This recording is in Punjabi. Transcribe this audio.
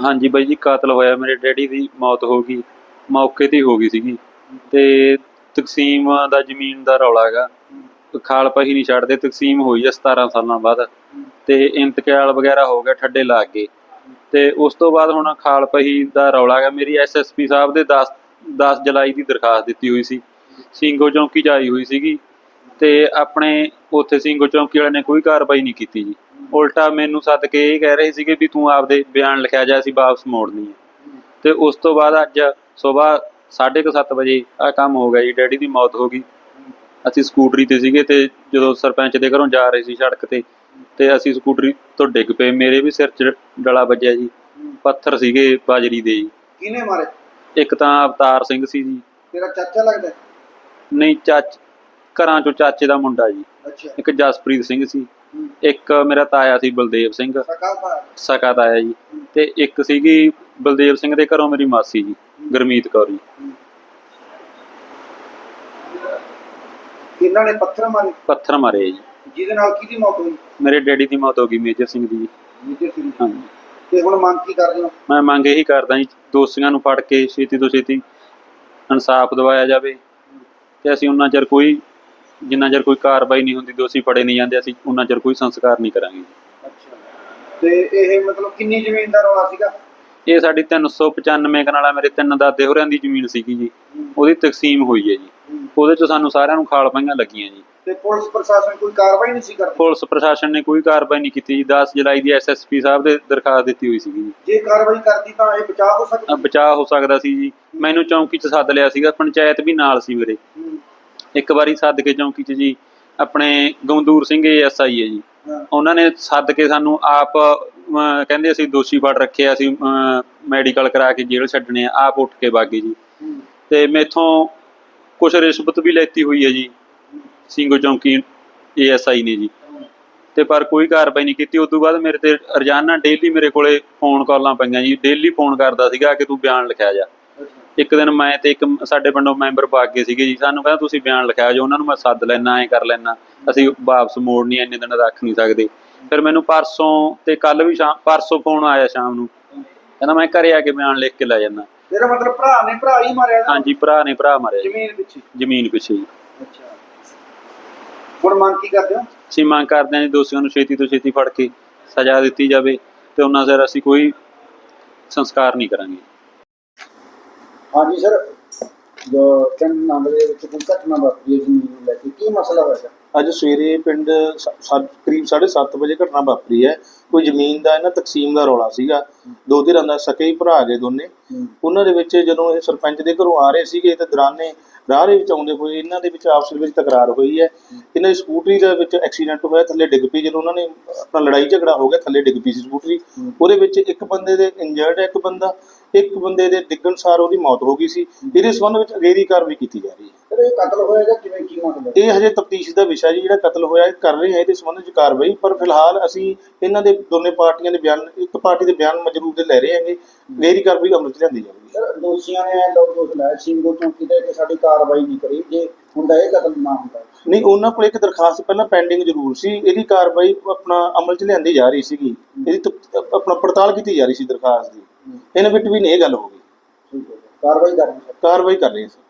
ਹਾਂਜੀ ਬਾਈ ਜੀ, ਕਾਤਲ ਹੋਇਆ ਮੇਰੇ ਡੈਡੀ ਦੀ ਮੌਤ ਹੋ ਗਈ, ਮੌਕੇ ਤੇ ਹੀ ਹੋ ਗਈ ਸੀਗੀ। ਤੇ ਤਕਸੀਮ ਦਾ ਜ਼ਮੀਨ ਦਾ ਰੌਲਾ ਹੈਗਾ। ਖਾਲ ਪਹੀ ਨਹੀਂ ਛੱਡਦੇ, ਤਕਸੀਮ ਹੋਈ ਆ 17 ਸਾਲਾਂ ਬਾਅਦ। ਤੇ ਇੰਤਕਾਲ ਵਗੈਰਾ ਹੋ ਗਿਆ ਠੱਡੇ ਲਾ ਕੇ। ਤੇ ਉਸ ਤੋਂ ਬਾਅਦ ਹੁਣ ਖਾਲ ਪਹੀ ਦਾ ਰੌਲਾ ਹੈਗਾ। ਮੇਰੀ ਐਸਐਸਪੀ ਸਾਹਿਬ ਦੇ 10 10 ਜੁਲਾਈ ਦੀ ਦਰਖਾਸਤ ਦਿੱਤੀ ਹੋਈ ਸੀ। ਸਿੰਘੋ ਚੌਂਕੀ 'ਚ ਆਈ ਹੋਈ ਸੀਗੀ। ਤੇ ਆਪਣੇ ਉੱਥੇ ਸਿੰਘੋ ਚੌਂਕੀ ਵਾਲਿਆਂ ਨੇ ਕੋਈ ਕਾਰਵਾਈ ਨਹੀਂ ਕੀਤੀ ਜੀ। ਉਲਟਾ ਮੈਨੂੰ ਸੱਦ ਕੇ ਇਹ ਕਹਿ ਰਹੇ ਸੀਗੇ ਵੀ ਤੂੰ ਆਪਦੇ ਬਿਆਨ ਲਿਖਿਆ ਜਾ ਅਸੀਂ ਵਾਪਸ ਮੋੜਨੀ ਹੈ। ਤੇ ਉਸ ਤੋਂ ਬਾਅਦ ਅੱਜ ਸਵੇਰ 7:30 ਵਜੇ ਆ ਕੰਮ ਹੋ ਗਿਆ ਜੀ ਡੈਡੀ ਦੀ ਮੌਤ ਹੋ ਗਈ। ਅਸੀਂ ਸਕੂਟਰੀ ਤੇ ਸੀਗੇ ਤੇ ਜਦੋਂ ਸਰਪੰਚ ਦੇ ਘਰੋਂ ਜਾ ਰਹੇ ਸੀ ਸੜਕ ਤੇ ਤੇ ਅਸੀਂ ਸਕੂਟਰੀ ਤੋਂ ਡਿੱਗ ਪਏ। ਮੇਰੇ ਵੀ ਸਿਰ 'ਚ ਡਲਾ ਵੱਜਿਆ ਜੀ ਪੱਥਰ ਸੀਗੇ ਬਾਜਰੀ ਦੇ ਜੀ। ਕਿਹਨੇ ਮਾਰੇ? ਇੱਕ ਤਾਂ ਅਵਤਾਰ ਸਿੰਘ ਸੀ ਜੀ। ਤੇਰਾ ਚਾਚਾ ਲੱਗਦਾ? ਨਹੀਂ ਚਾਚ ਘਰਾਂ ਚੋਂ ਚਾਚੇ ਦਾ ਮੁੰਡਾ ਜੀ। ਅੱਛਾ। ਇੱਕ ਜਸਪ੍ਰੀਤ ਸਿੰਘ ਸੀ। ਇੱਕ ਮੇਰਾ ਤਾਇਆ ਸੀ ਬਲਦੇਵ ਸਿੰਘ। ਸਕਾ ਤਾਇਆ। ਜੀ। ਤੇ ਇੱਕ ਸੀਗੀ ਬਲਦੇਵ ਸਿੰਘ ਦੇ ਘਰੋਂ ਮੇਰੀ ਮਾਸੀ ਜੀ ਗੁਰਮੀਤ ਕੌਰ ਜੀ। ਇਹਨਾਂ ਨੇ ਪੱਥਰ ਮਾਰੇ? ਪੱਥਰ ਮਾਰੇ ਜੀ। ਜਿਹਦੇ ਨਾਲ ਕਿਹਦੀ ਮੌਤ ਹੋਈ? ਮੇਰੇ ਡੈਡੀ ਦੀ ਮੌਤ ਹੋ ਗਈ ਮੇਜਰ ਸਿੰਘ ਦੀ। ਜੀ ਮੇਜਰ ਸਿੰਘ ਤੇ ਹੁਣ ਮੰਗ ਕੀ ਕਰਦੇ ਹੋ? ਮੈਂ ਮੰਗ ਇਹੀ ਕਰਦਾ ਜੀ ਦੋਸ਼ੀਆਂ ਨੂੰ ਫੜ ਕੇ ਛੇਤੀ ਤੋਂ ਛੇਤੀ ਇਨਸਾਫ ਦਿਵਾਇਆ ਜਾਵੇ। ਤੇ ਅਸੀਂ ਉਹਨਾਂ ਚਿਰ ਕੋਈ ਜਿੰਨਾ ਚਿਰ ਕੋਈ ਕਾਰਵਾਈ ਨਹੀਂ ਹੁੰਦੀ ਦੋਸ਼ੀ ਫੜੇ ਨਹੀਂ ਜਾਂਦੇ ਅਸੀਂ ਉਹਨਾਂ ਚਿਰ ਕੋਈ ਸੰਸਕਾਰ ਨਹੀਂ ਕਰਾਂਗੇ। ਅੱਛਾ। ਤੇ ਇਹ ਮਤਲਬ ਕਿੰਨੀ ਜ਼ਮੀਨ ਦਾ ਰੌਲਾ ਸੀਗਾ? ਇਹ ਸਾਡੀ 395 ਕਨਾਲਾ ਮੇਰੇ ਤਿੰਨ ਦਾਦੇ ਹੋਰਾਂ ਦੀ ਜ਼ਮੀਨ ਸੀਗੀ ਜੀ। ਉਹਦੀ ਤਕਸੀਮ ਹੋਈ ਹੈ ਜੀ। ਉਹਦੇ ਚ ਸਾਨੂੰ ਸਾਰਿਆਂ ਨੂੰ ਖਾਲ ਪਈਆਂ ਲੱਗੀਆਂ ਜੀ। ਤੇ ਪੁਲਿਸ ਪ੍ਰਸ਼ਾਸਨ ਕੋਈ ਕਾਰਵਾਈ ਨਹੀਂ ਸੀ ਕਰਦੀ? ਪੁਲਿਸ ਪ੍ਰਸ਼ਾਸਨ ਨੇ ਕੋਈ ਕਾਰਵਾਈ ਨਹੀਂ ਕੀਤੀ ਜੀ। 10 ਜੁਲਾਈ ਦੀ ਐਸਐਸਪੀ ਸਾਹਿਬ ਦੇ ਦਰਖਾਸਤ ਦਿੱਤੀ ਹੋਈ ਸੀਗੀ ਜੀ। ਜੇ ਕਾਰਵਾਈ ਕਰਦੀ ਤਾਂ ਇਹ ਬਚਾਅ ਹੋ ਸਕਦਾ? ਬਚਾਅ ਹੋ ਸਕਦਾ ਸੀ ਜੀ। ਮੈਨੂੰ ਚੌਂਕੀ 'ਚ ਸੱਦ ਲਿਆ ਸੀਗਾ ਪੰਚਾਇਤ ਵੀ ਨਾਲ ਸੀ ਮੇਰੇ। ਇੱਕ ਵਾਰੀ ਸੱਦ ਕੇ ਚੌਂਕੀ 'ਚ ਜੀ ਆਪਣੇ ਗਮਦੂਰ ਸਿੰਘ ਐਸਆਈ ਹੈ ਜੀ। ਉਹਨਾਂ ਨੇ ਸੱਦ ਕੇ ਸਾਨੂੰ ਆਪ ਕਹਿੰਦੇ ਅਸੀਂ ਦੋਸ਼ੀ ਫੜ ਰੱਖੇ ਅਸੀਂ ਮੈਡੀਕਲ ਕਰਾ ਕੇ ਜੇਲ੍ਹ ਛੱਡਣੇ ਆ ਆਪ ਉੱਠ ਕੇ ਬਾਗੇ ਜੀ। ਤੇ ਮੇਥੋਂ ਕੁਝ ਰਿਸ਼ਵਤ ਵੀ ਲੈਤੀ ਹੋਈ ਹੈ ਜੀ ਸਿੰਘੋ ਚੌਂਕੀ ਏਐਸਆਈ ਨੇ ਜੀ। ਤੇ ਪਰ ਕੋਈ ਕਾਰਵਾਈ ਨਹੀਂ ਕੀਤੀ। ਉਸ ਤੋਂ ਬਾਅਦ ਮੇਰੇ ਤੇ ਰੋਜ਼ਾਨਾ ਡੇਲੀ ਮੇਰੇ ਕੋਲੇ ਫੋਨ ਕਾਲਾਂ ਪਈਆਂ ਜੀ। ਡੇਲੀ ਫੋਨ ਕਰਦਾ ਸੀਗਾ ਕਿ ਤੂੰ ਬਿਆਨ ਲਿਖਿਆ ਜਾ। ਇੱਕ ਦਿਨ ਮੈਂ ਤੇ ਇੱਕ ਸਾਡੇ ਪਿੰਡੋਂ ਮੈਂਬਰ ਪਾ ਕੇ ਸੀਗੇ ਜੀ ਸਾਨੂੰ ਕਹਿੰਦਾ ਤੁਸੀਂ ਬਿਆਨ ਲਿਖਿਆ ਜੋ ਉਹਨਾਂ ਨੂੰ ਮੈਂ ਸੱਦ ਲੈਣਾ ਐ ਕਰ ਲੈਣਾ ਅਸੀਂ ਵਾਪਸ ਮੋੜਨੀ ਇੰਨੇ ਦਿਨ ਰੱਖ ਨਹੀਂ ਸਕਦੇ। ਫਿਰ ਮੈਨੂੰ ਪਰਸੋਂ ਤੇ ਕੱਲ ਵੀ ਸ਼ਾਮ ਪਰਸੋਂ ਫੋਨ ਆਇਆ ਸ਼ਾਮ ਨੂੰ ਕਹਿੰਦਾ ਮੈਂ ਘਰੇ ਆ ਕੇ ਬਿਆਨ ਲਿਖ ਕੇ ਲੈ ਜਾਣਾ ਤੇਰਾ ਮਤਲਬ ਭਰਾ ਨੇ ਭਰਾ ਹੀ ਮਾਰਿਆ? ਹਾਂਜੀ ਭਰਾ ਨੇ ਭਰਾ ਮਾਰਿਆ ਜ਼ਮੀਨ ਪਿੱਛੇ? ਜ਼ਮੀਨ ਪਿੱਛੇ ਜੀ। ਅੱਛਾ। ਹੁਣ ਮੰਗ ਕੀ ਕਰਦੇ ਹੋ? ਅਸੀਂ ਮੰਗ ਕਰਦੇ ਹਾਂ ਜੀ ਦੋਸ਼ੀਆਂ ਨੂੰ ਛੇਤੀ ਤੋਂ ਛੇਤੀ ਫੜ ਕੇ ਸਜ਼ਾ ਦਿੱਤੀ ਜਾਵੇ ਤੇ ਉਹਨਾਂ ਸਿਰ ਅਸੀਂ ਕੋਈ ਸੰਸਕਾਰ ਨਹੀਂ ਕਰਾਂਗੇ। ਹਾਂਜੀ ਸਰ, ਜੋ ਪਿੰਡ ਨੰਦ ਦੇ ਵਿੱਚ ਕੋਈ ਘਟਨਾ ਵਾਪਰੀ ਹੈ ਜ਼ਮੀਨ ਨੂੰ ਲੈ ਕੇ ਕੀ ਮਸਲਾ ਹੋਇਆ? ਅੱਜ ਸਵੇਰੇ ਪਿੰਡ ਸ- ਸੱਤ- ਕਰੀਬ 7:30 ਵਜੇ ਘਟਨਾ ਵਾਪਰੀ ਹੈ। ਕੋਈ ਜ਼ਮੀਨ ਦਾ ਇਹਨਾਂ ਤਕਸੀਮ ਦਾ ਰੌਲਾ ਸੀਗਾ। ਦੋ ਧਿਰਾਂ ਦਾ ਸਕੇ ਹੀ ਭਰਾ ਗਏ ਦੋਨੇ। ਉਹਨਾਂ ਦੇ ਵਿੱਚ ਜਦੋਂ ਇਹ ਸਰਪੰਚ ਦੇ ਘਰੋਂ ਆ ਰਹੇ ਸੀਗੇ ਤੇ ਦੌਰਾਨੇ ਰਾਹ ਦੇ ਵਿੱਚ ਆਉਂਦੇ ਹੋਏ ਇਹਨਾਂ ਦੇ ਵਿੱਚ ਆਪਸ ਵਿੱਚ ਤਕਰਾਰ ਹੋਈ ਹੈ। ਇਹਨਾਂ ਦੀ ਸਕੂਟਰੀ ਦੇ ਵਿੱਚ ਐਕਸੀਡੈਂਟ ਹੋਇਆ। ਥੱਲੇ ਡਿੱਗ ਪਈ। ਜਦੋਂ ਉਹਨਾਂ ਨੇ ਆਪਣਾ ਲੜਾਈ ਝਗੜਾ ਹੋ ਗਿਆ, ਥੱਲੇ ਡਿੱਗ ਪਈ ਸੀ ਸਕੂਟਰੀ। ਉਹਦੇ ਵਿੱਚ ਇੱਕ ਬੰਦੇ ਦੇ ਇੰਜਰਡ ਹੈ ਇੱਕ ਬੰਦਾ। ਇੱਕ ਬੰਦੇ ਦੇ ਡਿੱਗਣ ਸਾਰ ਉਹਦੀ ਮੌਤ ਹੋ ਗਈ ਸੀ। ਇਹਦੇ ਸੰਬੰਧ ਵਿੱਚ ਅਗੇਰੀ ਕਾਰਵਾਈ ਕੀਤੀ ਜਾ ਰਹੀ ਹੈ। ਇਹ ਕਤਲ ਹੋਇਆ ਜਾਂ ਕਿਵੇਂ ਕੀ ਮਤਲਬ ਇਹ ਹਜੇ ਤਫਤੀਸ਼ ਦਾ ਵਿਸ਼ਾ ਜੀ ਜਿਹੜਾ ਕਤਲ ਹੋਇਆ ਇਹ ਕਰ ਰਹੇ ਹਾਂ ਇਹਦੇ ਸੰਬੰਧ ਵਿੱਚ ਕਾਰਵਾਈ ਪਰ ਫਿਲਹਾਲ ਅਸੀਂ ਇਹਨਾਂ ਦੇ ਦੋਨੇ ਪਾਰਟੀਆਂ ਦੇ ਬਿਆਨ ਇੱਕ ਪਾਰਟੀ ਦੇ ਬਿਆਨ ਮਜਰੂਰ ਦੇ ਲੈ ਰਹੇ ਹਾਂਗੇ। ਅਗੇਰੀ ਕਾਰਵਾਈ ਅਮਲ 'ਚ ਲਿਆਂਦੀ ਜਾਵੇਗੀ। ਸਰ ਦੋਸ਼ੀਆਂ ਨੇ ਲੋਕ ਦੋਸ਼ ਲਾਇਆ ਸਿੰਘੋ ਤੇ ਕਿ ਸਾਡੀ ਕਾਰਵਾਈ ਨਹੀਂ ਕਰੀ। ਜੇ ਹੁੰਦਾ ਇਹ ਕਤਲ ਨਾ ਹੁੰਦਾ। ਨਹੀਂ ਉਹਨਾਂ ਕੋਲ ਇੱਕ ਦਰਖਾਸਤ ਪਹਿਲਾਂ ਪੈਂਡਿੰਗ ਜ਼ਰੂਰ ਸੀ। ਇਹਦੀ ਕਾਰਵਾਈ ਆਪਣਾ ਅਮਲ 'ਚ ਲਿਆਂਦੀ ਜਾ ਰਹੀ ਸੀਗੀ। ਇਹਦੀ ਆਪਣਾ ਪੜਤਾਲ ਕੀਤੀ ਜਾ ਰਹੀ ਸੀ ਦਰਖਾਸਤ ਦੀ। ਇਹਨਾਂ ਵਿੱਚ ਵੀ ਨਹੀਂ ਇਹ ਗੱਲ ਹੋ ਗਈ। ਕਾਰਵਾਈ ਕਰਨੀ ਸਰ ਕਾਰਵਾਈ ਕਰ ਰਹੇ ਸਰ